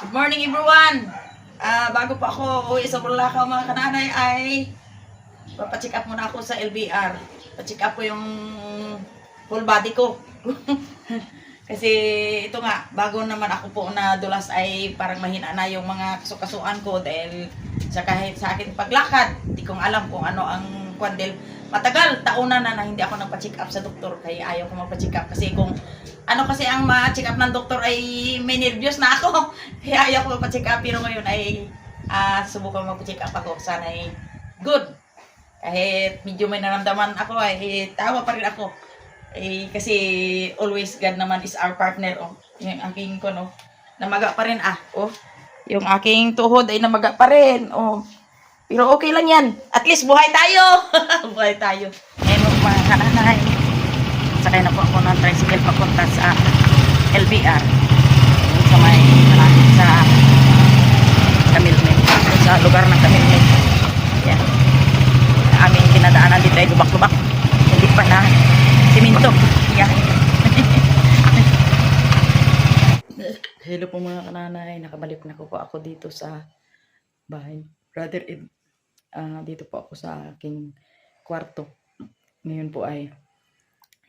Good morning everyone! Ah, bago pa ako uwi sa Burlakaw mga kananay ay papacheck up muna ako sa LBR. Pa-check up ko yung full body ko. Kasi ito nga, bago naman ako po na dulas ay parang mahina na yung mga kasukasuan ko dahil sa kahit sa akin paglakad, hindi kong alam kung ano ang kwandel. Matagal, taunan na na hindi ako nagpa-check up sa doktor kaya ayaw ko magpa-check up kasi kung ano kasi ang ma-check up ng doktor ay may nervyos na ako. Kaya ayaw ko magpa-check up pero ngayon ay ah, subukan magpa-check up ako. Sana ay good. Kahit medyo may naramdaman ako ay tawa pa rin ako. Eh, kasi always God naman is our partner. Oh. Yung aking ko, no? Namaga pa rin, ah. Oh. Yung aking tuhod ay namaga pa rin. Oh. Pero okay lang yan. At least buhay tayo. buhay tayo. Ngayon mo mga kananay. Sakay na po ako ng tricycle papunta sa LBR. Sa may malapit sa Camilmen. Sa lugar ng Camilmen. Yan. Aming pinadaanan dito ay lubak-lubak. Hindi pa na siminto. Yan. Hello po mga kananay. Nakabalik na ko po ako dito sa bahay. Brother Ed. Ah, dito po ako sa aking kwarto. Ngayon po ay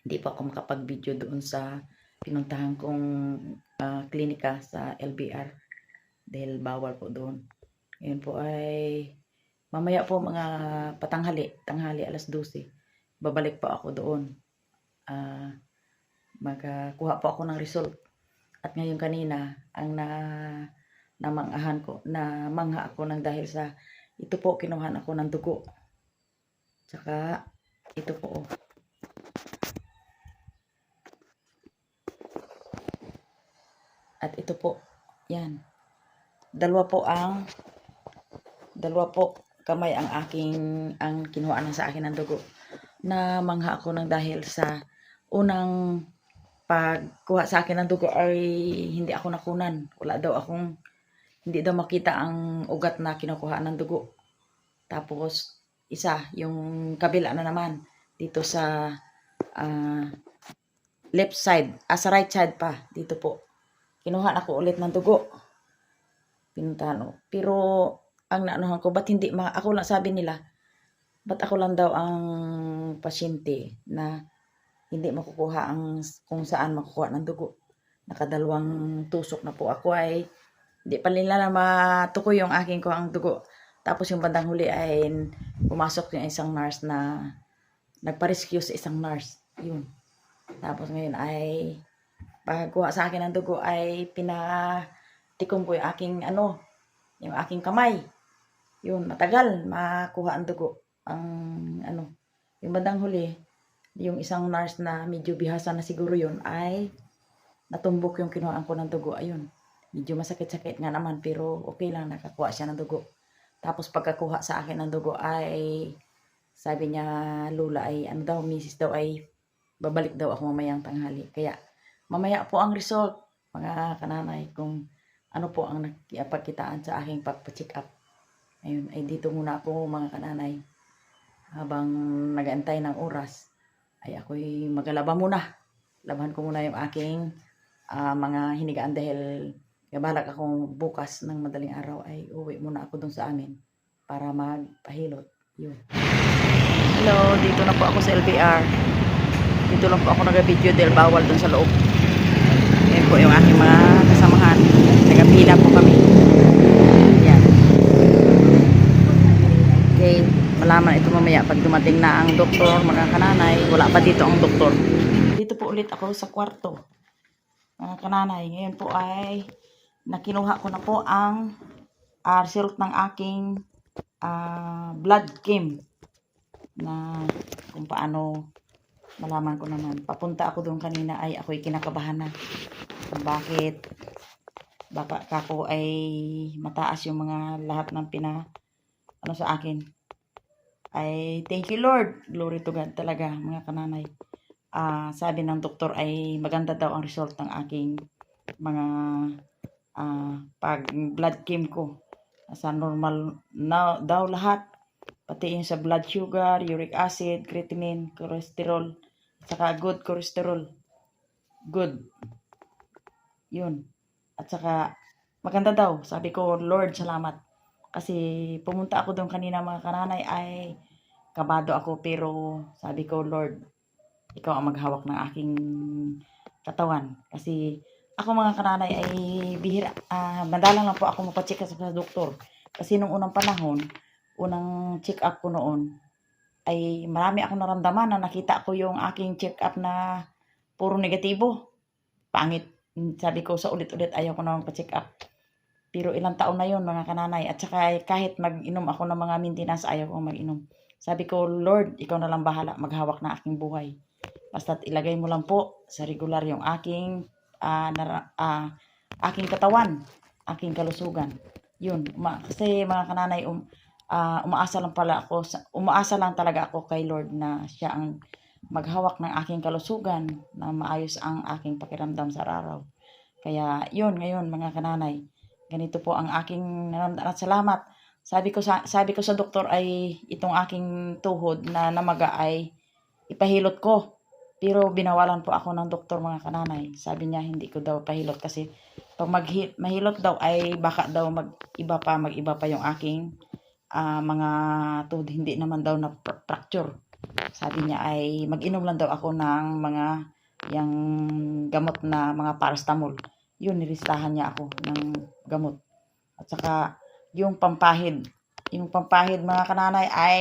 hindi po ako makapag-video doon sa pinuntahan kong ah, klinika sa LBR dahil bawal po doon. Ngayon po ay mamaya po mga patanghali, tanghali alas 12. Babalik po ako doon. Ah, magkuha po ako ng result. At ngayon kanina ang na namanghahan ko, na mangha ako ng dahil sa ito po kinuhan ako ng dugo. Tsaka ito po oh. At ito po, yan. Dalawa po ang, dalawa po kamay ang aking, ang kinuhaan sa akin ng dugo. Na mangha ako ng dahil sa unang pagkuha sa akin ng dugo ay hindi ako nakunan. Wala daw akong, hindi daw makita ang ugat na kinukuha ng dugo. Tapos, isa, yung kabila na naman, dito sa ah, left side, ah, sa right side pa, dito po kinuha ako ulit ng dugo. Pinuntahan ko. Pero, ang naanuhan ko, ba't hindi, ma ako lang sabi nila, ba't ako lang daw ang pasyente na hindi makukuha ang kung saan makukuha ng dugo. Nakadalawang tusok na po ako ay hindi pa nila na matukoy yung aking ko ang dugo. Tapos yung bandang huli ay pumasok yung isang nurse na nagpa-rescue sa isang nurse. Yun. Tapos ngayon ay pagkuha sa akin ng dugo ay pinatikom ko yung aking ano, yung aking kamay. Yun, matagal makuha ang dugo. Ang ano, yung bandang huli, yung isang nurse na medyo bihasa na siguro yun ay natumbok yung kinuhaan ko ng dugo. Ayun, medyo masakit-sakit nga naman pero okay lang nakakuha siya ng dugo. Tapos pagkakuha sa akin ng dugo ay sabi niya lula ay ano daw, misis daw ay babalik daw ako mamayang tanghali. Kaya mamaya po ang result, mga kananay, kung ano po ang nagpagkitaan sa aking pagpa-check up. Ayun, ay dito muna ako mga kananay. Habang nagantay ng oras, ay ako'y magalaba muna. Laban ko muna yung aking ah, mga hinigaan dahil gabalak akong bukas ng madaling araw ay uwi muna ako dun sa amin para magpahilot. Yun. Hello, dito na po ako sa LBR. Dito lang po ako nag-video dahil bawal dun sa loob. Yan po yung aking mga kasamahan. Nagapila po kami. Yan. Okay, malaman ito mamaya pag dumating na ang doktor, mga kananay. Wala pa dito ang doktor. Dito po ulit ako sa kwarto. Mga kananay, ngayon po ay nakinuha ko na po ang ah, result ng aking ah, blood chem na kung paano malaman ko naman. Papunta ako doon kanina ay ako'y kinakabahan na. Bakit baka kako ay mataas yung mga lahat ng pina ano sa akin. Ay thank you Lord. Glory to God talaga mga kananay. Ah, sabi ng doktor ay maganda daw ang result ng aking mga ah, pag blood chem ko. Sa normal na daw lahat pati yung sa blood sugar, uric acid, creatinine, cholesterol, saka good cholesterol. Good. Yun. At saka maganda daw. Sabi ko, Lord, salamat. Kasi pumunta ako doon kanina mga kananay ay kabado ako pero sabi ko, Lord, ikaw ang maghawak ng aking katawan. Kasi ako mga kananay ay bihira, ah, madalang lang po ako mapacheck sa, sa doktor. Kasi nung unang panahon, unang check up ko noon, ay marami akong naramdaman na nakita ko yung aking check up na puro negatibo. Pangit. Sabi ko sa ulit-ulit ayaw ko naman pa-check up. Pero ilang taon na yun mga kananay. At saka kahit mag-inom ako ng mga maintenance, ayaw ko mag-inom. Sabi ko, Lord, ikaw na lang bahala maghawak na aking buhay. Basta't ilagay mo lang po sa regular yung aking ah, nara- ah, aking katawan, aking kalusugan. Yun, uma- kasi mga kananay, um, ah, umaasa lang pala ako, sa, umaasa lang talaga ako kay Lord na siya ang maghawak ng aking kalusugan na maayos ang aking pakiramdam sa araw. Kaya yun ngayon mga kananay, ganito po ang aking naramdaman at salamat. Sabi ko sa sabi ko sa doktor ay itong aking tuhod na namaga ay ipahilot ko. Pero binawalan po ako ng doktor mga kananay. Sabi niya hindi ko daw pahilot kasi pag maghi- mahilot daw ay baka daw mag-iba pa, mag-iba pa yung aking ah, mga tuhod. Hindi naman daw na fr- fracture. Sabi niya ay mag-inom lang daw ako ng mga yung gamot na mga paracetamol. Yun, nilistahan niya ako ng gamot. At saka yung pampahid. Yung pampahid mga kananay ay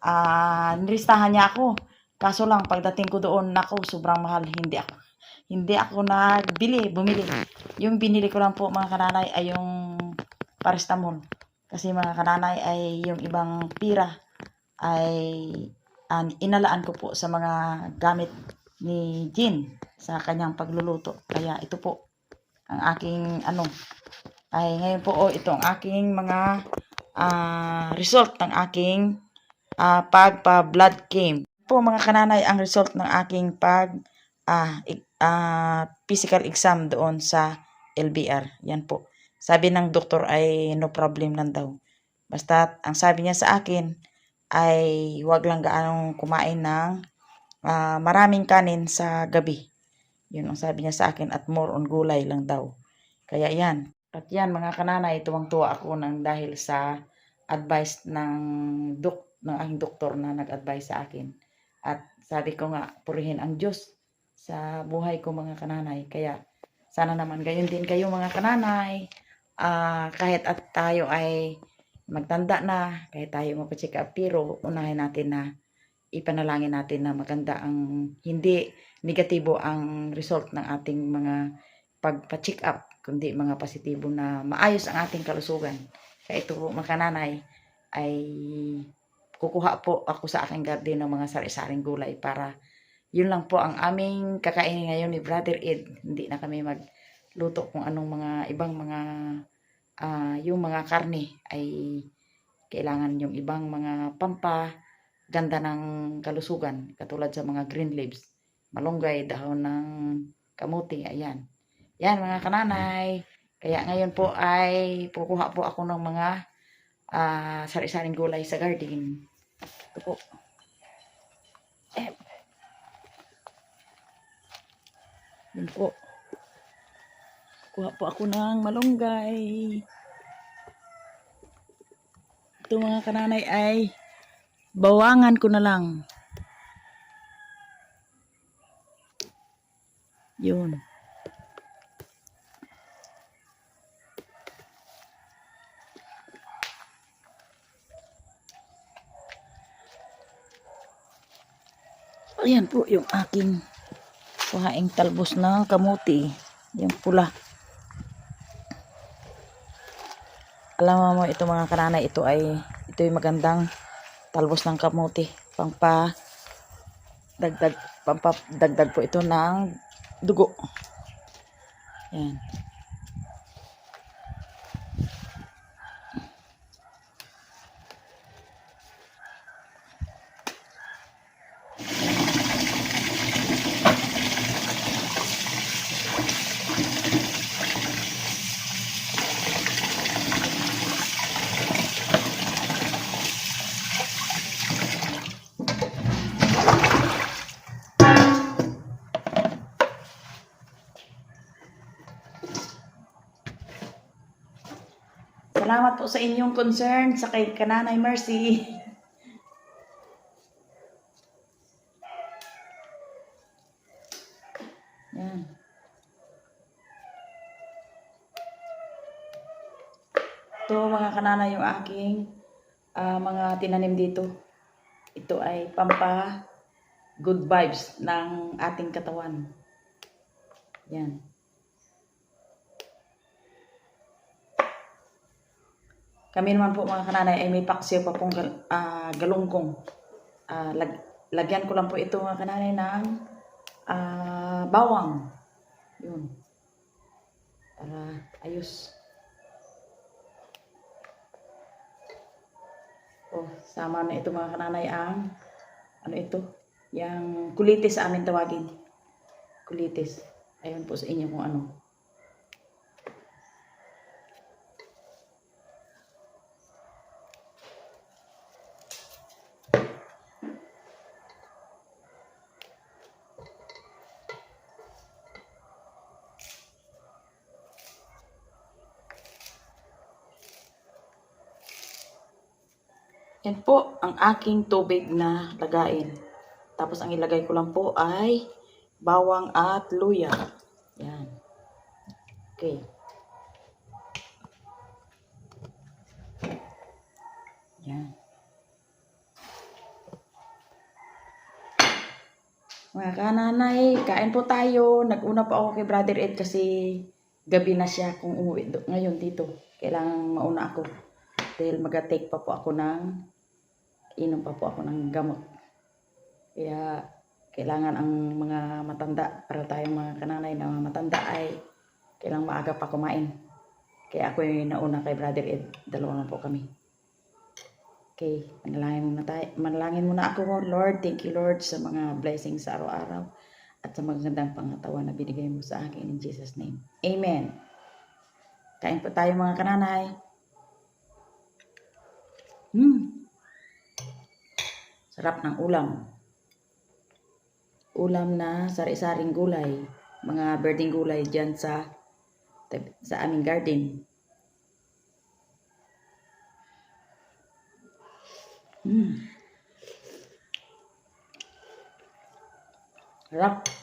ah nilistahan niya ako. Kaso lang pagdating ko doon, nako, sobrang mahal. Hindi ako hindi ako nagbili, bumili. Yung binili ko lang po mga kananay ay yung paracetamol. Kasi mga kananay ay yung ibang pira ay an inalaan ko po sa mga gamit ni Jean sa kanyang pagluluto. Kaya ito po ang aking ano ay ngayon po oh, ito ang aking mga ah, result ng aking ah, pagpa-blood came. Po mga kananay ang result ng aking pag ah, ah, physical exam doon sa LBR. Yan po. Sabi ng doktor ay no problem lang daw. Basta ang sabi niya sa akin ay huwag lang gaanong kumain ng ah, maraming kanin sa gabi. Yun ang sabi niya sa akin at more on gulay lang daw. Kaya yan. At yan mga kananay, tuwang-tuwa ako nang dahil sa advice ng dok ng aking doktor na nag-advise sa akin. At sabi ko nga, purihin ang Diyos sa buhay ko mga kananay. Kaya sana naman gayon din kayo mga kananay. Ah, kahit at tayo ay magtanda na, kahit tayo mapacheck up, pero unahin natin na ipanalangin natin na maganda ang hindi negatibo ang result ng ating mga pagpa-check up, kundi mga positibo na maayos ang ating kalusugan. Kaya ito mga kananay ay kukuha po ako sa aking garden ng mga sari-saring gulay para yun lang po ang aming kakainin ngayon ni Brother Ed. Hindi na kami magluto kung anong mga ibang mga ah, yung mga karne ay kailangan yung ibang mga pampa ganda ng kalusugan katulad sa mga green leaves malunggay dahon ng kamuti ayan. Yan mga kananay. Kaya ngayon po ay kukuha po ako ng mga ah, sari-saring gulay sa garden ito po eh. yun po kuha po ako ng malunggay ito mga kananay ay bawangan ko na lang. Yun. Ayan po yung aking kuhaing talbos ng kamuti. Yung pula. Alam mo ito mga kananay, ito ay ito yung magandang talbos ng kamuti. Pangpa dagdag pampa dagdag po ito ng dugo. Yan. Po sa inyong concern sa kay Kananay Mercy. Yan. Ito mga kanana yung aking ah, mga tinanim dito. Ito ay pampa good vibes ng ating katawan. Yan. Kami naman po mga kananay ay may paksiw pa pong gal, ah, galungkong. Ah, lag, lagyan ko lang po ito mga kananay ng ah, bawang. Yun. Para ayos. Oh, sama na ito mga kananay ang ano ito? Yang kulitis amin tawagin. Kulitis. Ayun po sa inyo kung ano. Yan po ang aking tubig na lagain. Tapos ang ilagay ko lang po ay bawang at luya. Yan. Okay. Yan. Mga kananay, kain po tayo. Nag-una po ako kay Brother Ed kasi gabi na siya kung umuwi ngayon dito. Kailangan mauna ako. Dahil mag-take pa po ako ng inom pa po ako ng gamot. Kaya kailangan ang mga matanda, para tayong mga kananay na mga matanda ay kailangan maaga pa kumain. Kaya ako yung nauna kay Brother Ed. Dalawa na po kami. Okay, manalangin muna tayo. Manalangin muna ako, Lord. Thank you, Lord, sa mga blessings sa araw-araw at sa magandang pangatawan na binigay mo sa akin in Jesus' name. Amen. Kain po tayo mga kananay. Hmm. Sarap ng ulam. Ulam na sari-saring gulay. Mga birding gulay dyan sa sa aming garden. Hmm. Sarap.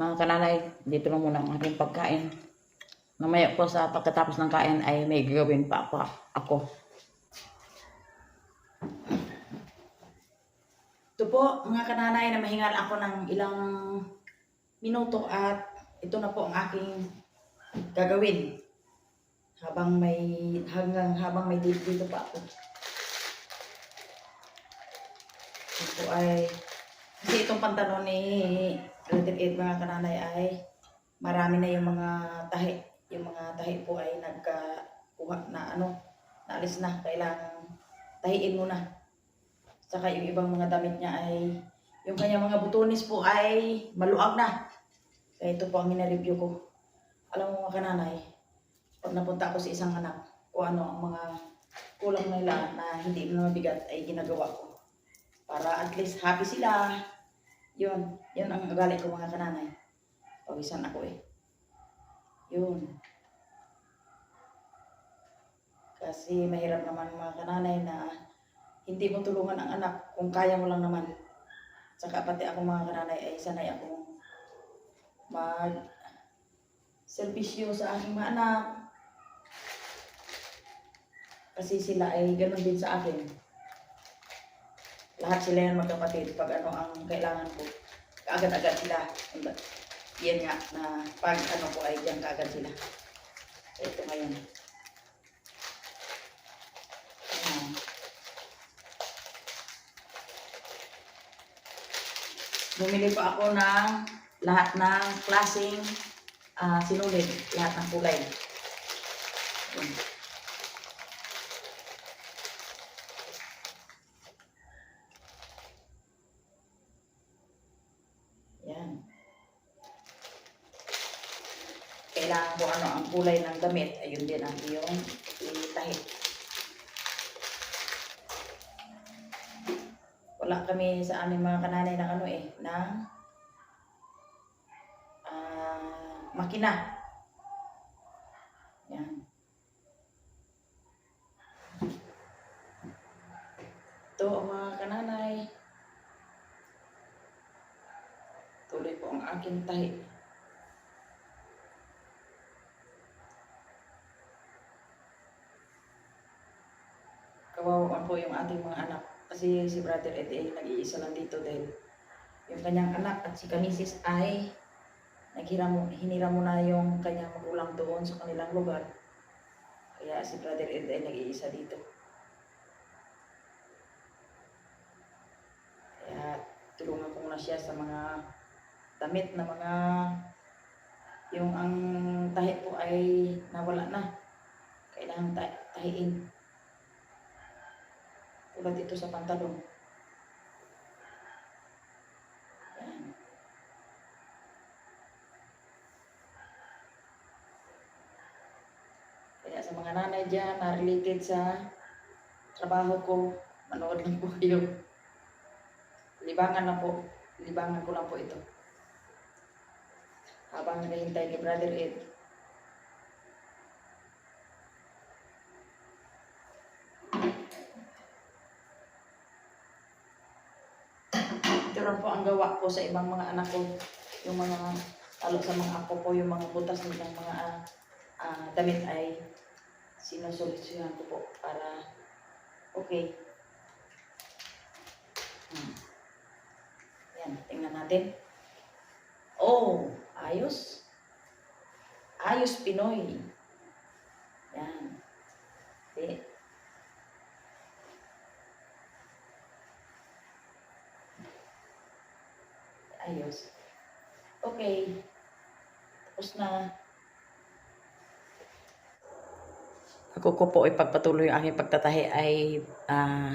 Mga kananay, dito lang muna ang aking pagkain. Mamaya po sa pagkatapos ng kain ay may gagawin pa ako. ako. Ito po, mga kananay, na mahingal ako ng ilang minuto at ito na po ang aking gagawin. Habang may, hanggang habang may dito, dito pa ako. Ito ay, kasi itong pantalon ni Brother Ed, mga kananay, ay marami na yung mga tahi. Yung mga tahi po ay nagkakuha na ano, naalis na. Kailangan tahiin muna. Saka yung ibang mga damit niya ay, yung kanyang mga butonis po ay maluag na. Kaya ito po ang minareview ko. Alam mo mga kananay, pag napunta ako sa isang anak, kung ano ang mga kulang nila na hindi na mabigat ay ginagawa ko. Para at least happy sila. Yun, yun ang ugali ko mga kananay. Pawisan ako eh. Yun. Kasi mahirap naman mga kananay na hindi mo tulungan ang anak kung kaya mo lang naman. Saka pati ako mga kananay ay sanay akong mag servisyo sa aking mga anak. Kasi sila ay ganun din sa akin. Lahat sila yan magkapatid. Pag ano ang kailangan ko, kaagad-agad sila. Yan nga, na pag ano ko ay diyan kaagad sila. Ito ngayon. Ayan. Bumili pa ako ng lahat ng klaseng ah, sinulid, lahat ng kulay. Ayan. Yan. Kailangan ko ano ang kulay ng damit, ayun din ang iyong itahi. Wala kami sa aming mga kananay ng ano eh, ng ah, makina. Yan. Ito ang mga kananay. Tuloy po ang aking tahi. Kawawa po yung ating mga anak. Kasi si Brother Ed ay nag-iisa lang dito dahil yung kanyang anak at si Kamisis ay naghiram, hiniram mo na yung kanyang magulang doon sa kanilang lugar. Kaya si Brother Ed ay nag-iisa dito. Kaya tulungan ko muna siya sa mga damit na mga yung ang tahi po ay nawala na. Kailangan ta- tahiin. Tulad ito sa pantalon. Kaya sa mga nanay dyan na sa trabaho ko, manood lang po kayo. Libangan na po. Libangan ko lang po ito. Habang naghihintay ni Brother Ed. Ito ko sa ibang mga anak ko. Yung mga, lalo sa mga apo ko, yung mga butas nilang mga ah, damit ay sinusolusyonan ko po para okay. Hmm. Yan, tingnan natin. Oh, ayos. Ayos Pinoy. Yan. Okay. Ayos. Okay. Tapos na. Ako ko po ipagpatuloy ang aking pagtatahi ay ah,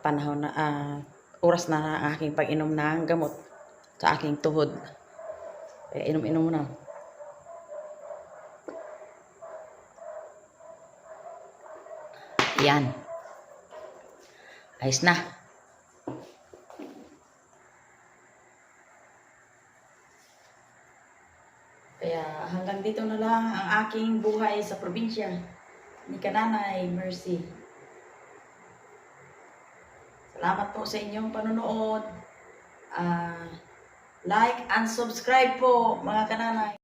panahon na, ah, oras na ang aking pag-inom ng gamot sa aking tuhod. Kaya inom-inom mo na. Yan. Ayos na. Kaya hanggang dito na lang ang aking buhay sa probinsya ni Kananay Mercy. Salamat po sa inyong panonood. Ah, like and subscribe po mga kananay.